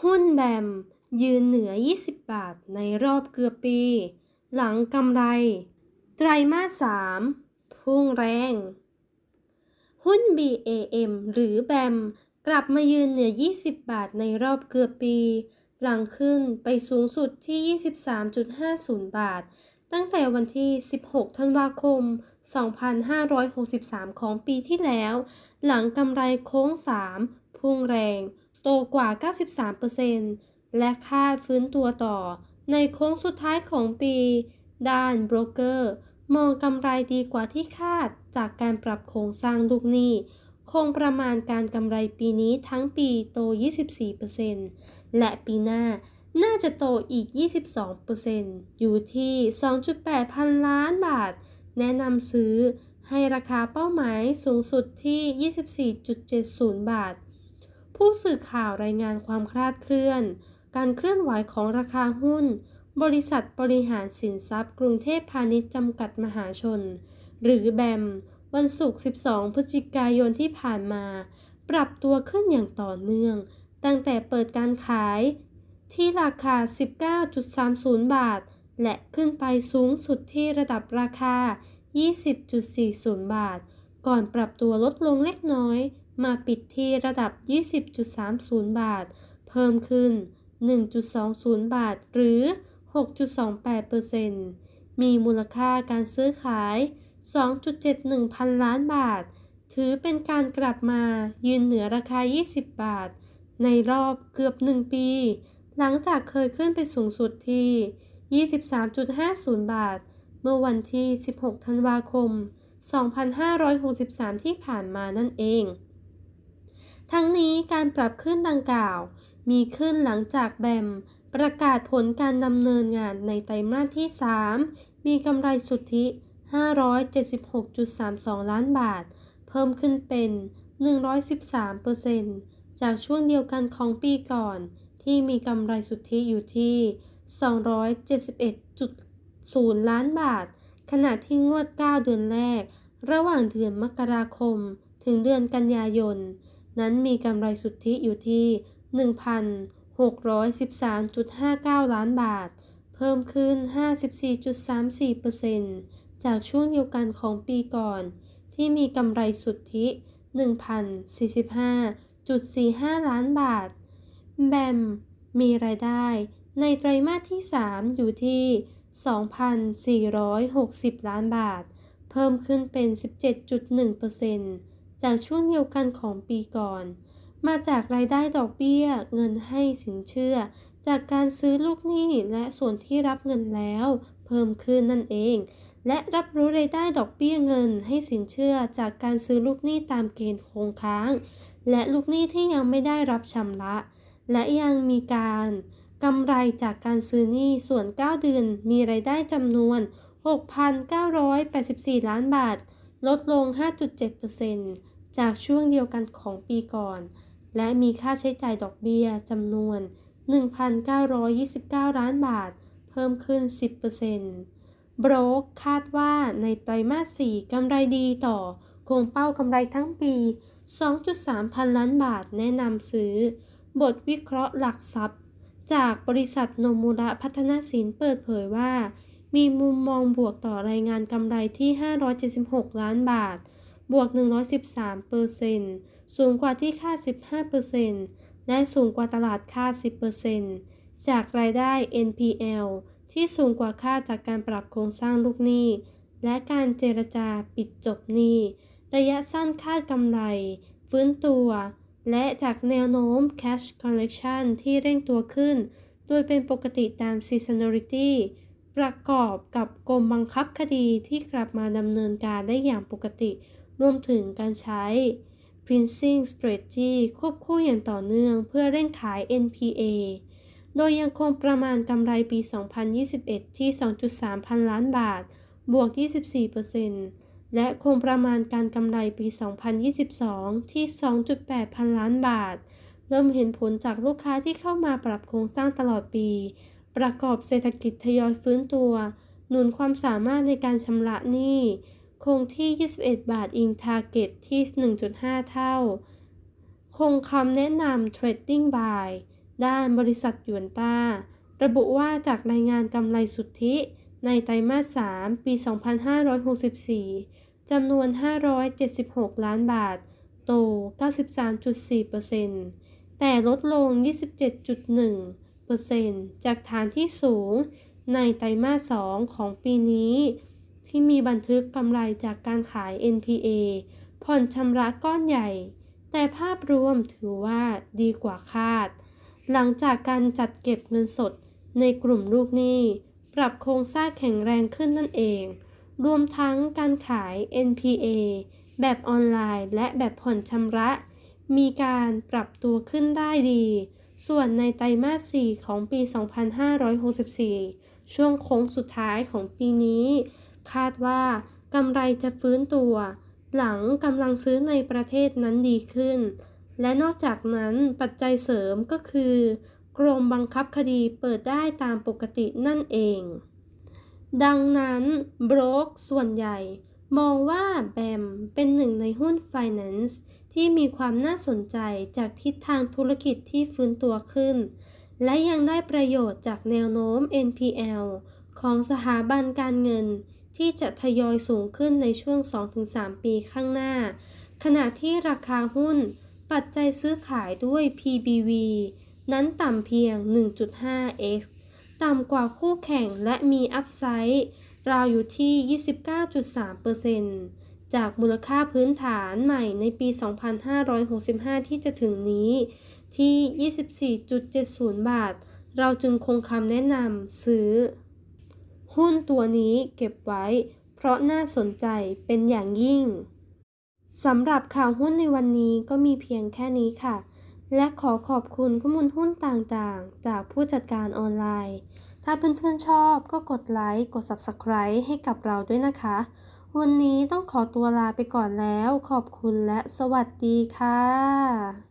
หุ้นแบม ยืนเหนือ 20 บาทในรอบเกือบปี หลังกำไร ไตรมาส 3 พุ่งแรง หุ้น BAM หรือแบม กลับมายืนเหนือ 20 บาทในรอบเกือบปี หลังขึ้นไปสูงสุดที่ 23.50 บาท ตั้งแต่วันที่ 16 ธันวาคม 2563 ของปีที่แล้ว หลังกำไรโค้ง 3 พุ่งแรง โตกว่า 93%และคาดฟื้นตัวต่อ ในโค้งสุดท้ายของปี ด้านโบรกเกอร์ มองกำไรดีกว่าที่คาดจากการปรับโครงสร้างลูกหนี้คงประมาณการกำไรปีนี้ทั้งปีโต 24%และปีหน้าน่าจะโตอีก 22%อยู่ที่ 2.8 พันล้านบาท แนะนำซื้อให้ราคาเป้าหมายสูงสุดที่ 24.70 บาท ผู้สื่อข่าวรายงานความคลาดเคลื่อน การเคลื่อนไหวของราคาหุ้น บริษัทบริหารสินทรัพย์ กรุงเทพพาณิชย์จำกัดมหาชน หรือแบม วันศุกร์ 12 พฤศจิกายนที่ผ่านมา ปรับตัวขึ้นอย่างต่อเนื่อง ตั้งแต่เปิดการขาย ที่ราคา 19.30 บาท และขึ้นไปสูงสุดที่ระดับราคา 20.40 บาท ก่อนปรับตัวลดลงเล็กน้อย มาปิดที่ระดับ 20.30 บาท เพิ่มขึ้น 1.20 บาท หรือ 6.28%มีมูลค่าการซื้อขาย 2.71 พันล้านบาท ถือเป็นการกลับมายืนเหนือราคา 20 บาท ในรอบเกือบ 1 ปี หลังจากเคยขึ้นไปสูงสุดที่ 23.50 บาท เมื่อวันที่ 16 ธันวาคม 2563 ที่ผ่านมานั่นเอง ทั้งนี้การปรับขึ้นดังกล่าว มีขึ้นหลังจากแบม ประกาศผลการดำเนินงานในไตรมาสที่ 3 มีกำไรสุทธิ 576.32 ล้านบาท เพิ่มขึ้นเป็น 113%จากช่วงเดียวกันของปีก่อน ที่มีกำไรสุทธิอยู่ที่ 271.0 ล้านบาท ขณะที่งวด 9 เดือนแรก ระหว่างเดือนมกราคม ถึงเดือนกันยายน นั้นมีกำไรสุทธิอยู่ที่ 1,613.59 ล้านบาท เพิ่มขึ้น 54.34%จากช่วงเดียวกันของปีก่อน ที่มีกำไรสุทธิ 1,045.45 ล้านบาท แบม มีรายได้ในไตรมาสที่ 3 อยู่ที่ 2,460 ล้านบาท เพิ่มขึ้นเป็น 17.1% จากช่วงเดียวกันของปีก่อน มาจากรายได้ดอกเบี้ย เงินให้สินเชื่อ จากการซื้อลูกหนี้และส่วนที่รับเงินแล้ว เพิ่มขึ้นนั่นเอง และรับรู้รายได้ดอกเบี้ยเงินให้สินเชื่อจากการซื้อลูกหนี้ตามเกณฑ์คงค้าง และลูกหนี้ที่ยังไม่ได้รับชำระ และยังมีการกำไรจากการซื้อหนี้ส่วน 9 เดือน มีรายได้จำนวน 6,984 ล้านบาท ลดลง 5.7%จากช่วงเดียวกันของปีก่อน และมีค่าใช้จ่ายดอกเบี้ยจำนวน 1,929 ล้านบาท เพิ่มขึ้น 10%โบรกคาดว่าในไตรมาส 4กำไรดีต่อคงเป้ากำไรทั้งปี 2.3 พันล้านบาทแนะนำซื้อ บทวิเคราะห์หลักทรัพย์ จากบริษัทโนมูระพัฒนาสินเปิดเผยว่า มีมุมมองบวกต่อรายงานกำไรที่ 576 ล้านบาท บวก 113เปอร์เซ็นต์สูงกว่าที่คาด15เปอร์เซ็นต์ได้สูงกว่าตลาดคาด10%จากรายได้ NPL ที่สูงกว่าคาดจากการปรับโครงสร้างลูกหนี้ และการเจรจาปิดจบหนี้ ระยะสั้นคาดกำไร ฟื้นตัว และจากแนวโน้ม cash collection ที่เร่งตัวขึ้น โดยเป็นปกติตาม seasonality ประกอบกับกรมบังคับคดีที่กลับมาดำเนินการได้อย่างปกติ รวมถึงการใช้ Princing Strategy ควบคู่อย่างต่อเนื่องเพื่อเร่งขาย NPA โดยยังคงประมาณกำไรปี 2021 ที่ 2.3 พันล้านบาท บวก 24%และคงประมาณการกำไรปี 2022 ที่ 2.8 พันล้านบาท เริ่มเห็นผลจากลูกค้าที่เข้ามาปรับโครงสร้างตลอดปี ประกอบเศรษฐกิจทยอยฟื้นตัว หนุนความสามารถในการชำระหนี้ คงที่ 21 บาทอิงทาร์เก็ตที่ 1.5 เท่า คงคำแนะนำ Trading Buy ด้านบริษัทยวนต้า ระบุว่าจากรายงานกำไรสุทธิ ในไตรมาส 3 ปี 2564 จำนวน 576 ล้านบาท โต 93.4%แต่ลดลง 27.1% จากฐานที่สูงในไตรมาส 2 ของปีนี้ ที่มีบันทึกกำไรจากการขาย NPA ผ่อนชำระก้อนใหญ่ แต่ภาพรวมถือว่าดีกว่าคาด หลังจากการจัดเก็บเงินสดในกลุ่มลูกหนี้ ปรับโครงสร้างแข็งแรงขึ้นนั่นเอง รวมทั้งการขาย NPA แบบออนไลน์และแบบผ่อนชำระ มีการปรับตัวขึ้นได้ดี ส่วนในไตรมาส 4 ของปี 2564 ช่วงโค้งสุดท้ายของปีนี้ คาดว่ากำไรจะฟื้นตัว หลังกำลังซื้อในประเทศนั้นดีขึ้น และนอกจากนั้นปัจจัยเสริมก็คือกรมบังคับคดีเปิดได้ตามปกตินั่นเอง ดังนั้นโบรกส่วนใหญ่ มองว่าแบมเป็นหนึ่งในหุ้น Finance ที่มีความน่าสนใจจากทิศทางธุรกิจที่ฟื้นตัวขึ้น และยังได้ประโยชน์จากแนวโน้ม NPL ของสถาบันการเงิน ที่จะทยอยสูงขึ้นในช่วง 2-3 ปีข้างหน้า ขณะที่ราคาหุ้น ปัจจัยซื้อขายด้วย PBV นั้นต่ำเพียง 1.5x ต่ำกว่าคู่แข่งและมีอัพไซด์ ราวอยู่ที่ 29.3%จากมูลค่าพื้นฐานใหม่ในปี 2565 ที่จะถึงนี้ ที่ 24.70 บาท เราจึงคงคำแนะนำซื้อ หุ้นตัวนี้เก็บไว้ เพราะน่าสนใจเป็นอย่างยิ่งสำหรับข่าวหุ้นในวันนี้ก็มีเพียงแค่นี้ค่ะ และขอขอบคุณข้อมูลหุ้นต่างๆ จากผู้จัดการออนไลน์ ถ้าเพื่อนๆชอบก็กดไลค์ กด Subscribe ให้กับเราด้วยนะคะ วันนี้ต้องขอตัวลาไปก่อนแล้ว ขอบคุณและสวัสดีค่ะ